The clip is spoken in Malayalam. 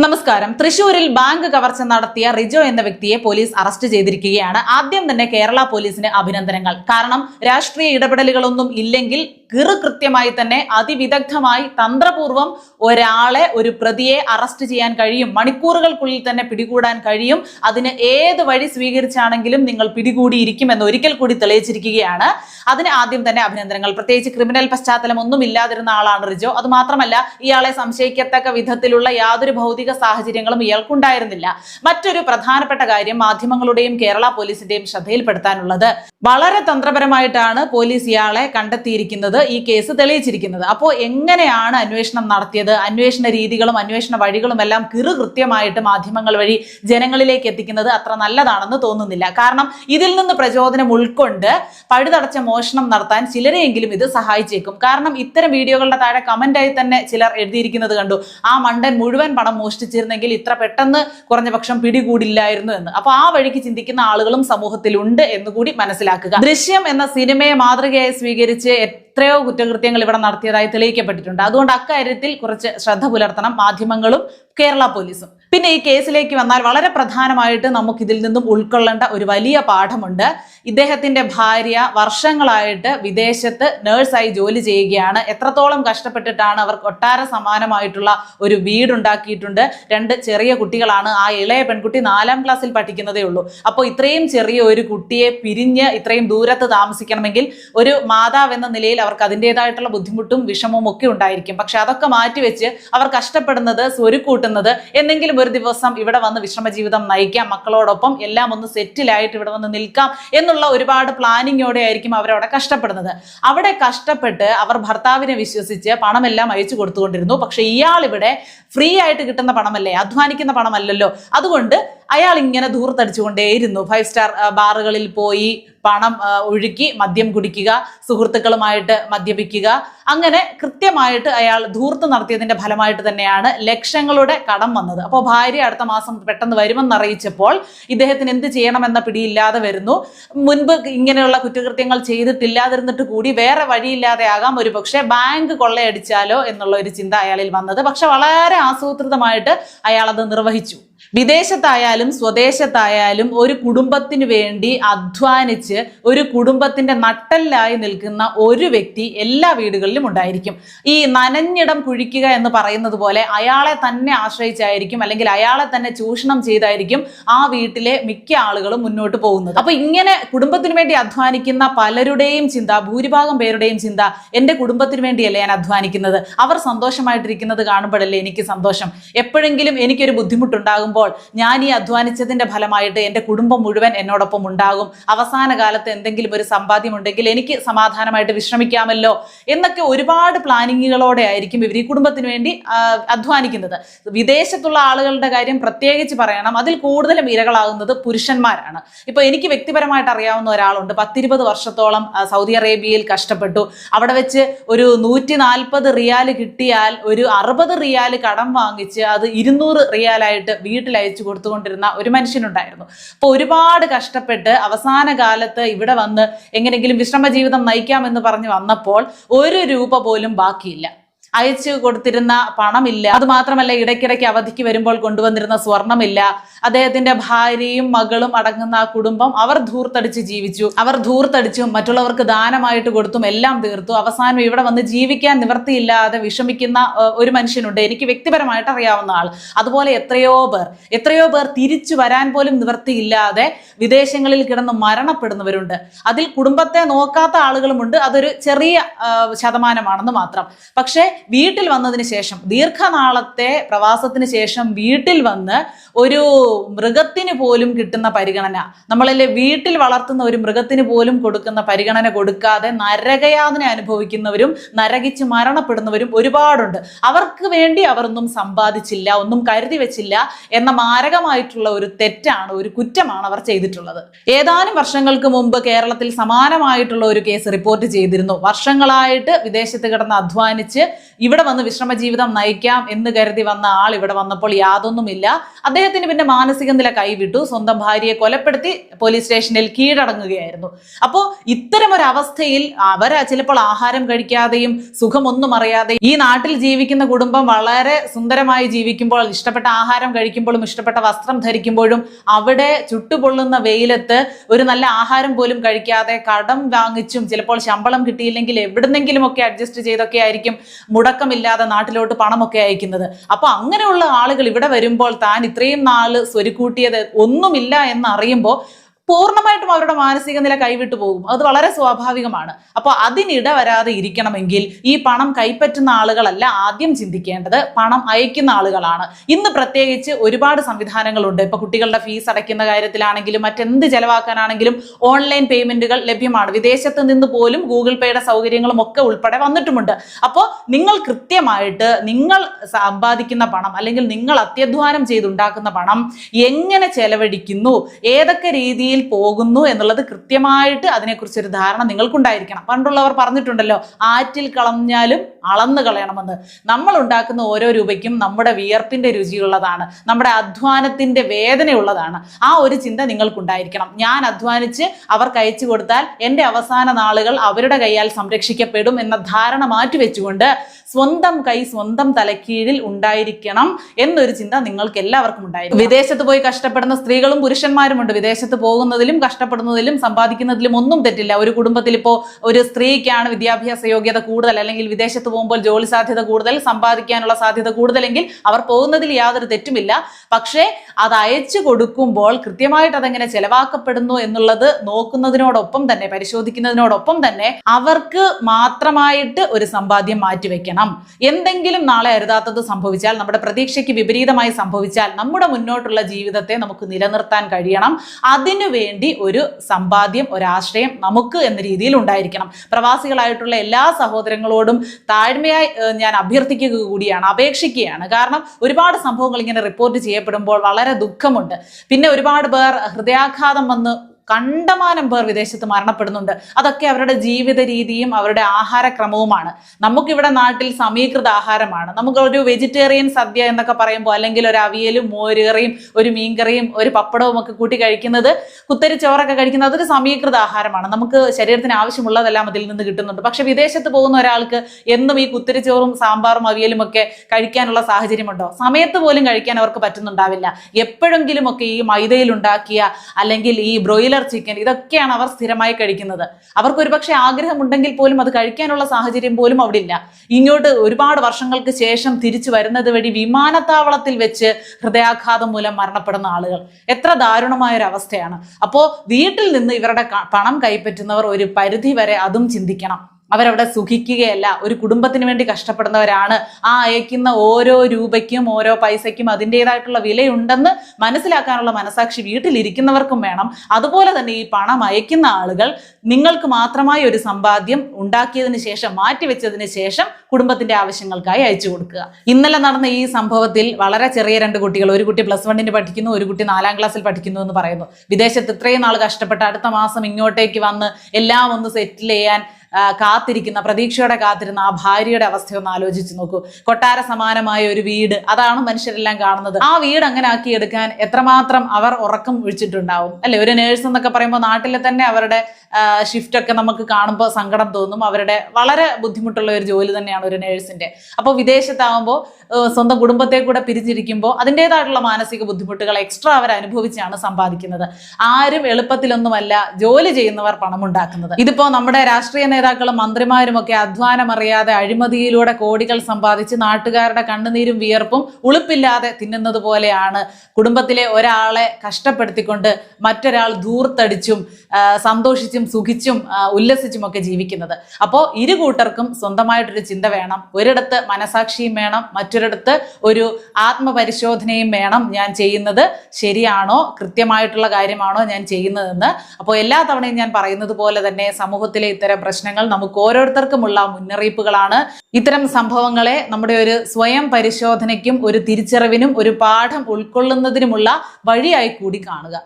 നമസ്കാരം. തൃശൂരിൽ ബാങ്ക് കവർച്ച നടത്തിയ റിജോ എന്ന വ്യക്തിയെ പോലീസ് അറസ്റ്റ് ചെയ്തിരിക്കുകയാണ്. ആദ്യം തന്നെ കേരള പോലീസിന് അഭിനന്ദനങ്ങൾ. കാരണം രാഷ്ട്രീയ ഇടപെടലുകളൊന്നും ഇല്ലെങ്കിൽ കൃത്യമായി തന്നെ അതിവിദഗ്ധമായി തന്ത്രപൂർവം ഒരാളെ ഒരു പ്രതിയെ അറസ്റ്റ് ചെയ്യാൻ കഴിയും. മണിക്കൂറുകൾക്കുള്ളിൽ തന്നെ പിടികൂടാൻ കഴിയും. അതിന് ഏത് വഴി സ്വീകരിച്ചാണെങ്കിലും നിങ്ങൾ പിടികൂടിയിരിക്കും എന്ന് ഒരിക്കൽ കൂടി തെളിയിച്ചിരിക്കുകയാണ്. അതിന് ആദ്യം തന്നെ അഭിനന്ദനങ്ങൾ. പ്രത്യേകിച്ച് ക്രിമിനൽ പശ്ചാത്തലം ഒന്നും ഇല്ലാതിരുന്ന ആളാണ് റിജോ. അത് മാത്രമല്ല ഇയാളെ സംശയിക്കത്തക്ക വിധത്തിലുള്ള യാതൊരു ഭൗതിക സാഹചര്യങ്ങളും ഇയാൾക്കുണ്ടായിരുന്നില്ല. മറ്റൊരു പ്രധാനപ്പെട്ട കാര്യം മാധ്യമങ്ങളുടെയും കേരള പോലീസിന്റെയും ശ്രദ്ധയിൽപ്പെടുത്താനുള്ളത്. വളരെ തന്ത്രപരമായിട്ടാണ് പോലീസ് ഇയാളെ കണ്ടെത്തിയിരിക്കുന്നത് ഈ കേസ് തെളിയിച്ചിരിക്കുന്നത്. അപ്പോൾ എങ്ങനെയാണ് അന്വേഷണം നടത്തിയത്? അന്വേഷണ രീതികളും അന്വേഷണ വഴികളും എല്ലാം കൃത്യമായിട്ട് മാധ്യമങ്ങൾ വഴി ജനങ്ങളിലേക്ക് എത്തിക്കുന്നത് അത്ര നല്ലതാണെന്ന് തോന്നുന്നില്ല. കാരണം ഇതിൽ നിന്ന് പ്രചോദനം ഉൾക്കൊണ്ട് പഴുതടച്ച മോഷണം നടത്താൻ ചിലരെയെങ്കിലും ഇത് സഹായിച്ചേക്കും. കാരണം ഇത്തരം വീഡിയോകളുടെ താഴെ കമന്റായി തന്നെ ചിലർ എഴുതിയിരിക്കുന്നത് കണ്ടു. ആ മണ്ടൻ മുഴുവൻ പണം മോഷ്ടിച്ചിരുന്നെങ്കിൽ ഇത്ര പെട്ടെന്ന് കുറഞ്ഞ പക്ഷം പിടികൂടില്ലായിരുന്നു എന്ന്. അപ്പൊ ആ വഴിക്ക് ചിന്തിക്കുന്ന ആളുകളും സമൂഹത്തിലുണ്ട് എന്ന് കൂടി മനസ്സിലാക്കുക. ദൃശ്യം എന്ന സിനിമയെ മാതൃകയായി സ്വീകരിച്ച് എത്രയോ കുറ്റകൃത്യങ്ങൾ ഇവിടെ നടത്തിയതായി തെളിയിക്കപ്പെട്ടിട്ടുണ്ട്. അതുകൊണ്ട് അക്കാര്യത്തിൽ കുറച്ച് ശ്രദ്ധ പുലർത്തണം. മാധ്യമങ്ങളും കേരള പോലീസും. പിന്നെ ഈ കേസിലേക്ക് വന്നാൽ വളരെ പ്രധാനമായിട്ട് നമുക്ക് ഇതിൽ നിന്നും ഉൾക്കൊള്ളേണ്ട ഒരു വലിയ പാഠമുണ്ട്. ഇദ്ദേഹത്തിന്റെ ഭാര്യ വർഷങ്ങളായിട്ട് വിദേശത്ത് നേഴ്സായി ജോലി ചെയ്യുകയാണ്. എത്രത്തോളം കഷ്ടപ്പെട്ടിട്ടാണ് അവർ കൊട്ടാര സമാനമായിട്ടുള്ള ഒരു വീടുണ്ടാക്കിയിട്ടുണ്ട്. രണ്ട് ചെറിയ കുട്ടികളാണ്. ആ ഇളയ പെൺകുട്ടി നാലാം ക്ലാസ്സിൽ പഠിക്കുന്നതേ ഉള്ളൂ. അപ്പോൾ ഇത്രയും ചെറിയ ഒരു കുട്ടിയെ പിരിഞ്ഞ് ഇത്രയും ദൂരത്ത് താമസിക്കണമെങ്കിൽ ഒരു മാതാവ് എന്ന നിലയിൽ അവർക്ക് അതിന്റെതായിട്ടുള്ള ബുദ്ധിമുട്ടും വിഷമവും ഒക്കെ ഉണ്ടായിരിക്കും. പക്ഷെ അതൊക്കെ മാറ്റിവെച്ച് അവർ കഷ്ടപ്പെടുന്നത് സ്വരുക്കൂട്ടുന്നത് എന്തെങ്കിലും ഒരു ദിവസം ഇവിടെ വന്ന് വിശ്രമ ജീവിതം നയിക്കാം. മക്കളോടൊപ്പം എല്ലാം ഒന്ന് സെറ്റിലായിട്ട് ഇവിടെ വന്ന് നിൽക്കാം എന്നുള്ള ഒരുപാട് പ്ലാനിങ്ങോടെ ആയിരിക്കും അവരവിടെ കഷ്ടപ്പെടുന്നത്. അവിടെ കഷ്ടപ്പെട്ട് അവർ ഭർത്താവിനെ വിശ്വസിച്ച് പണമെല്ലാം അയച്ചു കൊടുത്തുകൊണ്ടിരുന്നു. പക്ഷെ ഇയാൾ ഇവിടെ ഫ്രീ ആയിട്ട് കിട്ടുന്ന പണമല്ലേ? അധ്വാനിക്കുന്ന പണമല്ലല്ലോ. അതുകൊണ്ട് അയാൾ ഇങ്ങനെ ധൂർത്തടിച്ചുകൊണ്ടേയിരുന്നു ഫൈവ് സ്റ്റാർ ബാറുകളിൽ പോയി പണം ഒഴുക്കി മദ്യം കുടിക്കുക സുഹൃത്തുക്കളുമായിട്ട് മദ്യപിക്കുക. അങ്ങനെ കൃത്യമായിട്ട് അയാൾ ധൂർത്ത് നടത്തിയതിന്റെ ഫലമായിട്ട് തന്നെയാണ് ലക്ഷങ്ങളുടെ കടം വന്നത്. അപ്പോൾ ഭാര്യ അടുത്ത മാസം പെട്ടെന്ന് വരുമെന്ന് അറിയിച്ചപ്പോൾ ഇദ്ദേഹത്തിന് എന്ത് ചെയ്യണമെന്ന പിടിയില്ലാതെ വരുന്നു. മുൻപ് ഇങ്ങനെയുള്ള കുറ്റകൃത്യങ്ങൾ ചെയ്തിട്ടില്ലാതിരുന്നിട്ട് കൂടി വേറെ വഴിയില്ലാതെ ആകാം. ഒരു പക്ഷേ ബാങ്ക് കൊള്ളയടിച്ചാലോ എന്നുള്ള ഒരു ചിന്ത അയാളിൽ വന്നത്. പക്ഷെ വളരെ ആസൂത്രിതമായിട്ട് അയാൾ അത് നിർവഹിച്ചു. വിദേശത്തായാലും സ്വദേശത്തായാലും ഒരു കുടുംബത്തിന് വേണ്ടി അധ്വാനിച്ച് ഒരു കുടുംബത്തിന്റെ നട്ടല്ലായി നിൽക്കുന്ന ഒരു വ്യക്തി എല്ലാ വീടുകളിലും ഉണ്ടായിരിക്കും. ഈ നനഞ്ഞിടം കുഴിക്കുക എന്ന് പറയുന്നത് പോലെ അയാളെ തന്നെ ആശ്രയിച്ചായിരിക്കും അല്ലെങ്കിൽ അയാളെ തന്നെ ചൂഷണം ചെയ്തായിരിക്കും ആ വീട്ടിലെ മിക്ക ആളുകളും മുന്നോട്ട് പോകുന്നത്. അപ്പൊ ഇങ്ങനെ കുടുംബത്തിന് വേണ്ടി അധ്വാനിക്കുന്ന പലരുടെയും ചിന്ത ഭൂരിഭാഗം പേരുടെയും ചിന്ത എന്റെ കുടുംബത്തിന് വേണ്ടിയല്ലേ ഞാൻ അധ്വാനിക്കുന്നത്? അവർ സന്തോഷമായിട്ടിരിക്കുന്നത് കാണുമ്പോഴല്ലേ എനിക്ക് സന്തോഷം? എപ്പോഴെങ്കിലും എനിക്കൊരു ബുദ്ധിമുട്ടുണ്ടാകുമ്പോൾ ഞാൻ ഈ അധ്വാനിച്ചതിന്റെ ഫലമായിട്ട് എന്റെ കുടുംബം മുഴുവൻ എന്നോടൊപ്പം ഉണ്ടാകും. അവസാന കാലത്ത് എന്തെങ്കിലും ഒരു സമ്പാദ്യം ഉണ്ടെങ്കിൽ എനിക്ക് സമാധാനമായിട്ട് വിശ്രമിക്കാമല്ലോ എന്നൊക്കെ ഒരുപാട് പ്ലാനിങ്ങുകളോടെ ആയിരിക്കും ഇവർ ഈ കുടുംബത്തിന് വേണ്ടി അധ്വാനിക്കുന്നത്. വിദേശത്തുള്ള ആളുകളുടെ കാര്യം പ്രത്യേകിച്ച് പറയണം. അതിൽ കൂടുതലും ഇരകളാകുന്നത് പുരുഷന്മാരാണ്. ഇപ്പൊ എനിക്ക് വ്യക്തിപരമായിട്ട് അറിയാവുന്ന ഒരാളുണ്ട്. പത്തിരുപത് വർഷത്തോളം സൗദി അറേബ്യയിൽ കഷ്ടപ്പെട്ടു. അവിടെ വെച്ച് ഒരു നൂറ്റി നാൽപ്പത് റിയാൽ കിട്ടിയാൽ ഒരു അറുപത് റിയാൽ കടം വാങ്ങിച്ച് അത് ഇരുന്നൂറ് റിയാലായിട്ട് വീട്ടിൽ അയച്ചു കൊടുത്തുകൊണ്ടിരുന്ന ഒരു മനുഷ്യനുണ്ടായിരുന്നു. അപ്പോൾ ഒരുപാട് കഷ്ടപ്പെട്ട് അവസാന കാലത്ത് ഇവിടെ വന്ന് എങ്ങനെയെങ്കിലും വിശ്രമ ജീവിതം നയിക്കാമെന്ന് പറഞ്ഞ് വന്നപ്പോൾ ഒരു രൂപ പോലും ബാക്കിയില്ല. അയച്ചു കൊടുത്തിരുന്ന പണമില്ല. അത് മാത്രമല്ല ഇടയ്ക്കിടയ്ക്ക് അവധിക്ക് വരുമ്പോൾ കൊണ്ടുവന്നിരുന്ന സ്വർണമില്ല. അദ്ദേഹത്തിന്റെ ഭാര്യയും മകളും അടങ്ങുന്ന ആ കുടുംബം അവർ ധൂർത്തടിച്ച് ജീവിച്ചു. അവർ ധൂർത്തടിച്ചും മറ്റുള്ളവർക്ക് ദാനമായിട്ട് കൊടുത്തും എല്ലാം തീർത്തു. അവസാനം ഇവിടെ വന്ന് ജീവിക്കാൻ നിവർത്തിയില്ലാതെ വിഷമിക്കുന്ന ഒരു മനുഷ്യനുണ്ട്. എനിക്ക് വ്യക്തിപരമായിട്ട് അറിയാവുന്ന ആൾ. അതുപോലെ എത്രയോ പേർ എത്രയോ പേർ തിരിച്ചു വരാൻ പോലും നിവർത്തിയില്ലാതെ വിദേശങ്ങളിൽ കിടന്ന് മരണപ്പെടുന്നവരുണ്ട്. അതിൽ കുടുംബത്തെ നോക്കാത്ത ആളുകളുമുണ്ട്. അതൊരു ചെറിയ ശതമാനമാണെന്ന് മാത്രം. പക്ഷേ വീട്ടിൽ വന്നതിന് ശേഷം ദീർഘനാളത്തെ പ്രവാസത്തിന് ശേഷം വീട്ടിൽ വന്ന് ഒരു മൃഗത്തിന് പോലും കിട്ടുന്ന പരിഗണന നമ്മളല്ലേ വീട്ടിൽ വളർത്തുന്ന ഒരു മൃഗത്തിന് പോലും കൊടുക്കുന്ന പരിഗണന കൊടുക്കാതെ നരകയാതന അനുഭവിക്കുന്നവരും നരകിച്ച് മരണപ്പെടുന്നവരും ഒരുപാടുണ്ട്. അവർക്ക് വേണ്ടി അവരൊന്നും സമ്പാദിച്ചില്ല ഒന്നും കരുതി വെച്ചില്ല എന്ന മാരകമായിട്ടുള്ള ഒരു തെറ്റാണ് ഒരു കുറ്റമാണ് അവർ ചെയ്തിട്ടുള്ളത്. ഏതാനും വർഷങ്ങൾക്ക് മുമ്പ് കേരളത്തിൽ സമാനമായിട്ടുള്ള ഒരു കേസ് റിപ്പോർട്ട് ചെയ്തിരുന്നു. വർഷങ്ങളായിട്ട് വിദേശത്ത് കിടന്ന് അധ്വാനിച്ച് ഇവിടെ വന്ന് വിശ്രമ ജീവിതം നയിക്കാം എന്ന് കരുതി വന്ന ആൾ ഇവിടെ വന്നപ്പോൾ യാതൊന്നുമില്ല. അദ്ദേഹത്തിന് പിന്നെ മാനസിക നില കൈവിട്ടു. സ്വന്തം ഭാര്യയെ കൊലപ്പെടുത്തി പോലീസ് സ്റ്റേഷനിൽ കീഴടങ്ങുകയായിരുന്നു. അപ്പോൾ ഇത്തരം ഒരു അവസ്ഥയിൽ അവർ ചിലപ്പോൾ ആഹാരം കഴിക്കാതെയും സുഖമൊന്നും അറിയാതെയും ഈ നാട്ടിൽ ജീവിക്കുന്ന കുടുംബം വളരെ സുന്ദരമായി ജീവിക്കുമ്പോൾ ഇഷ്ടപ്പെട്ട ആഹാരം കഴിക്കുമ്പോഴും ഇഷ്ടപ്പെട്ട വസ്ത്രം ധരിക്കുമ്പോഴും അവിടെ ചുട്ടുപൊള്ളുന്ന വെയിലത്ത് ഒരു നല്ല ആഹാരം പോലും കഴിക്കാതെ കടം വാങ്ങിച്ചും ചിലപ്പോൾ ശമ്പളം കിട്ടിയില്ലെങ്കിൽ എവിടുന്നെങ്കിലും ഒക്കെ അഡ്ജസ്റ്റ് ചെയ്തൊക്കെ ആയിരിക്കും മുടക്കമില്ലാതെ നാട്ടിലോട്ട് പണമൊക്കെ അയക്കുന്നത്. അപ്പൊ അങ്ങനെയുള്ള ആളുകൾ ഇവിടെ വരുമ്പോൾ താൻ ഇത്രയും നാൾ സ്വരുക്കൂട്ടിയത് ഒന്നുമില്ല എന്നറിയുമ്പോൾ പൂർണമായിട്ടും അവരുടെ മാനസിക നില കൈവിട്ടു പോകും. അത് വളരെ സ്വാഭാവികമാണ്. അപ്പോൾ അതിനിട വരാതെ ഇരിക്കണമെങ്കിൽ ഈ പണം കൈപ്പറ്റുന്ന ആളുകളല്ല ആദ്യം ചിന്തിക്കേണ്ടത്. പണം അയക്കുന്ന ആളുകളാണ്. ഇന്ന് പ്രത്യേകിച്ച് ഒരുപാട് സംവിധാനങ്ങളുണ്ട്. ഇപ്പൊ കുട്ടികളുടെ ഫീസ് അടയ്ക്കുന്ന കാര്യത്തിലാണെങ്കിലും മറ്റെന്ത് ചെലവാക്കാനാണെങ്കിലും ഓൺലൈൻ പേയ്മെന്റുകൾ ലഭ്യമാണ്. വിദേശത്ത് നിന്ന് പോലും ഗൂഗിൾ പേയുടെ സൗകര്യങ്ങളും ഒക്കെ ഉൾപ്പെടെ വന്നിട്ടുമുണ്ട്. അപ്പോൾ നിങ്ങൾ കൃത്യമായിട്ട് നിങ്ങൾ സമ്പാദിക്കുന്ന പണം അല്ലെങ്കിൽ നിങ്ങൾ അത്യധ്വാനം ചെയ്തുണ്ടാക്കുന്ന പണം എങ്ങനെ ചെലവഴിക്കുന്നു? ഏതൊക്കെ രീതിയിൽ പോകുന്നു എന്നുള്ളത് കൃത്യമായിട്ട് അതിനെക്കുറിച്ചൊരു ധാരണ നിങ്ങൾക്കുണ്ടായിരിക്കണം. പണ്ടുള്ളവർ പറഞ്ഞിട്ടുണ്ടല്ലോ ആറ്റിൽ കളഞ്ഞാലും അളന്നു കളയണമെന്ന്. നമ്മൾ ഉണ്ടാക്കുന്ന ഓരോ രൂപയ്ക്കും നമ്മുടെ വിയർപ്പിന്റെ രുചിയുള്ളതാണ്. നമ്മുടെ അധ്വാനത്തിന്റെ വേദനയുള്ളതാണ്. ആ ഒരു ചിന്ത നിങ്ങൾക്കുണ്ടായിരിക്കണം. ഞാൻ അധ്വാനിച്ച് അവർക്ക് അയച്ചു കൊടുത്താൽ എന്റെ അവസാന നാളുകൾ അവരുടെ കൈയാൽ സംരക്ഷിക്കപ്പെടും എന്ന ധാരണ മാറ്റിവെച്ചുകൊണ്ട് സ്വന്തം കൈ സ്വന്തം തലക്കീഴിൽ ഉണ്ടായിരിക്കണം എന്നൊരു ചിന്ത നിങ്ങൾക്ക് എല്ലാവർക്കും ഉണ്ടായിരിക്കും വിദേശത്ത് പോയി കഷ്ടപ്പെടുന്ന സ്ത്രീകളും പുരുഷന്മാരുമുണ്ട് വിദേശത്ത് പോകുന്നതിലും കഷ്ടപ്പെടുന്നതിലും സമ്പാദിക്കുന്നതിലും ഒന്നും തെറ്റില്ല. ഒരു കുടുംബത്തിൽ ഇപ്പോൾ ഒരു സ്ത്രീക്കാണ് വിദ്യാഭ്യാസ യോഗ്യത കൂടുതൽ അല്ലെങ്കിൽ വിദേശത്ത് പോകുമ്പോൾ ജോലി സാധ്യത കൂടുതൽ സമ്പാദിക്കാനുള്ള സാധ്യത കൂടുതലെങ്കിൽ അവർ പോകുന്നതിൽ യാതൊരു തെറ്റുമില്ല. പക്ഷേ അത് അയച്ചു കൊടുക്കുമ്പോൾ കൃത്യമായിട്ട് അതെങ്ങനെ ചെലവാക്കപ്പെടുന്നു എന്നുള്ളത് നോക്കുന്നതിനോടൊപ്പം തന്നെ പരിശോധിക്കുന്നതിനോടൊപ്പം തന്നെ അവർക്ക് മാത്രമായിട്ട് ഒരു സമ്പാദ്യം മാറ്റിവെക്കണം. എന്തെങ്കിലും നാളെ അരുതാത്തത് സംഭവിച്ചാൽ നമ്മുടെ പ്രതീക്ഷയ്ക്ക് വിപരീതമായി സംഭവിച്ചാൽ നമ്മുടെ മുന്നോട്ടുള്ള ജീവിതത്തെ നമുക്ക് നിലനിർത്താൻ കഴിയണം. അതിനു വേണ്ടി ഒരു സമ്പാദ്യം ഒരാശ്രയം നമുക്ക് എന്ന രീതിയിൽ ഉണ്ടായിരിക്കണം. പ്രവാസികളായിട്ടുള്ള എല്ലാ സഹോദരങ്ങളോടും താഴ്മയായി ഞാൻ അഭ്യർത്ഥിക്കുക കൂടിയാണ് അപേക്ഷിക്കുകയാണ്. കാരണം ഒരുപാട് സംഭവങ്ങൾ ഇങ്ങനെ റിപ്പോർട്ട് ചെയ്യപ്പെടുമ്പോൾ വളരെ ദുഃഖമുണ്ട്. പിന്നെ ഒരുപാട് പേർ ഹൃദയാഘാതം വന്ന് കണ്ടമാനം പേർ വിദേശത്ത് മരണപ്പെടുന്നുണ്ട്. അതൊക്കെ അവരുടെ ജീവിത രീതിയും അവരുടെ ആഹാരക്രമവുമാണ്. നമുക്കിവിടെ നാട്ടിൽ സമീകൃത ആഹാരമാണ്. നമുക്ക് ഒരു വെജിറ്റേറിയൻ സദ്യ എന്നൊക്കെ പറയുമ്പോൾ അല്ലെങ്കിൽ ഒരു അവിയലും മോരുകറിയും ഒരു മീൻകറിയും ഒരു പപ്പടവും ഒക്കെ കൂട്ടി കഴിക്കുന്നത് കുത്തരി ചോറൊക്കെ കഴിക്കുന്നത് അതൊരു സമീകൃത ആഹാരമാണ്. നമുക്ക് ശരീരത്തിന് ആവശ്യമുള്ളതെല്ലാം അതിൽ നിന്ന് കിട്ടുന്നുണ്ട്. പക്ഷെ വിദേശത്ത് പോകുന്ന ഒരാൾക്ക് എന്നും ഈ കുത്തരി ചോറും സാമ്പാറും അവിയലും ഒക്കെ കഴിക്കാനുള്ള സാഹചര്യമുണ്ടോ? സമയത്ത് പോലും കഴിക്കാൻ അവർക്ക് പറ്റുന്നുണ്ടാവില്ല. എപ്പോഴെങ്കിലും ഒക്കെ ഈ മൈദയിൽ ഉണ്ടാക്കിയ അല്ലെങ്കിൽ ഈ ബ്രോയിലർ ചിക്കൻ ഇതൊക്കെയാണ് അവർ സ്ഥിരമായി കഴിക്കുന്നത്. അവർക്ക് ഒരുപക്ഷെ ആഗ്രഹമുണ്ടെങ്കിൽ പോലും അത് കഴിക്കാനുള്ള സാഹചര്യം പോലും അവിടെ ഇല്ല ഇങ്ങോട്ട് ഒരുപാട് വർഷങ്ങൾക്ക് ശേഷം തിരിച്ചു വരുന്നത് വഴി വിമാനത്താവളത്തിൽ വെച്ച് ഹൃദയാഘാതം മൂലം മരണപ്പെടുന്ന ആളുകൾ. എത്ര ദാരുണമായ ഒരു അവസ്ഥയാണ് അപ്പോൾ വീട്ടിൽ നിന്ന് ഇവരുടെ പണം കൈപ്പറ്റുന്നവർ ഒരു പരിധി വരെ അതും ചിന്തിക്കണം. അവരവിടെ സുഖിക്കുകയല്ല. ഒരു കുടുംബത്തിന് വേണ്ടി കഷ്ടപ്പെടുന്നവരാണ്. ആ അയക്കുന്ന ഓരോ രൂപയ്ക്കും ഓരോ പൈസയ്ക്കും അതിന്റെതായിട്ടുള്ള വിലയുണ്ടെന്ന് മനസ്സിലാക്കാനുള്ള മനസാക്ഷി വീട്ടിലിരിക്കുന്നവർക്കും വേണം. അതുപോലെ തന്നെ ഈ പണം അയക്കുന്ന ആളുകൾ നിങ്ങൾക്ക് മാത്രമായി ഒരു സമ്പാദ്യം ഉണ്ടാക്കിയതിന് ശേഷം മാറ്റിവെച്ചതിന് ശേഷം കുടുംബത്തിന്റെ ആവശ്യങ്ങൾക്കായി അയച്ചു കൊടുക്കുക. ഇന്നലെ നടന്ന ഈ സംഭവത്തിൽ വളരെ ചെറിയ രണ്ട് കുട്ടികൾ ഒരു കുട്ടി പ്ലസ് വണ്ണിന് പഠിക്കുന്നു ഒരു കുട്ടി നാലാം ക്ലാസ്സിൽ പഠിക്കുന്നു എന്ന് പറയുന്നു. വിദേശത്ത് ഇത്രയും നാൾ കഷ്ടപ്പെട്ട് അടുത്ത മാസം ഇങ്ങോട്ടേക്ക് വന്ന് എല്ലാം ഒന്ന് സെറ്റിൽ ചെയ്യാൻ കാത്തിരിക്കുന്ന പ്രതീക്ഷയോടെ കാത്തിരുന്ന ആ ഭാര്യയുടെ അവസ്ഥ ഒന്ന് ആലോചിച്ച് നോക്കൂ. കൊട്ടാര സമാനമായ ഒരു വീട് അതാണ് മനുഷ്യരെല്ലാം കാണുന്നത്. ആ വീട് അങ്ങനെ ആക്കി എടുക്കാൻ എത്രമാത്രം അവർ ഉറക്കം ഒഴിച്ചിട്ടുണ്ടാവും. അല്ലെ? ഒരു നേഴ്സ് എന്നൊക്കെ പറയുമ്പോൾ നാട്ടിലെ തന്നെ അവരുടെ ഷിഫ്റ്റ് ഒക്കെ നമുക്ക് കാണുമ്പോൾ സങ്കടം തോന്നും. അവരുടെ വളരെ ബുദ്ധിമുട്ടുള്ള ഒരു ജോലി തന്നെയാണ് ഒരു നേഴ്സിന്റെ അപ്പോൾ വിദേശത്താവുമ്പോൾ സ്വന്തം കുടുംബത്തെ കൂടെ പിരിച്ചിരിക്കുമ്പോൾ അതിന്റെതായിട്ടുള്ള മാനസിക ബുദ്ധിമുട്ടുകൾ എക്സ്ട്രാ അവർ അനുഭവിച്ചാണ് സമ്പാദിക്കുന്നത്. ആരും എളുപ്പത്തിലൊന്നുമല്ല ജോലി ചെയ്യുന്നവർ പണമുണ്ടാക്കുന്നത്. ഇതിപ്പോ നമ്മുടെ രാഷ്ട്രീയ നേതാക്കളും മന്ത്രിമാരും ഒക്കെ അധ്വാനമറിയാതെ അഴിമതിയിലൂടെ കോടികൾ സമ്പാദിച്ച് നാട്ടുകാരുടെ കണ്ണുനീരും വിയർപ്പും ഉളുപ്പില്ലാതെ തിന്നുന്നത് പോലെയാണ് കുടുംബത്തിലെ ഒരാളെ കഷ്ടപ്പെടുത്തിക്കൊണ്ട് മറ്റൊരാൾ ധൂർത്തടിച്ചും സന്തോഷിച്ചും സുഖിച്ചും ഉല്ലസിച്ചും ഒക്കെ ജീവിക്കുന്നത്. അപ്പോൾ ഇരു കൂട്ടർക്കും സ്വന്തമായിട്ടൊരു ചിന്ത വേണം. ഒരിടത്ത് മനസാക്ഷിയും വേണം മറ്റൊരിടത്ത് ഒരു ആത്മപരിശോധനയും വേണം ഞാൻ ചെയ്യുന്നത്. ശരിയാണോ കൃത്യമായിട്ടുള്ള കാര്യമാണോ ഞാൻ ചെയ്യുന്നതെന്ന്. അപ്പോൾ എല്ലാ തവണയും ഞാൻ പറയുന്നത് പോലെ തന്നെ സമൂഹത്തിലെ ഇത്തരം പ്രശ്നങ്ങൾ നമുക്ക് ഓരോരുത്തർക്കുമുള്ള മുന്നറിയിപ്പുകളാണ്. ഇത്തരം സംഭവങ്ങളെ നമ്മുടെ ഒരു സ്വയം പരിശോധനയ്ക്കും ഒരു തിരിച്ചറിവിനും ഒരു പാഠം ഉൾക്കൊള്ളുന്നതിനുമുള്ള വഴിയായി കൂടി കാണുക.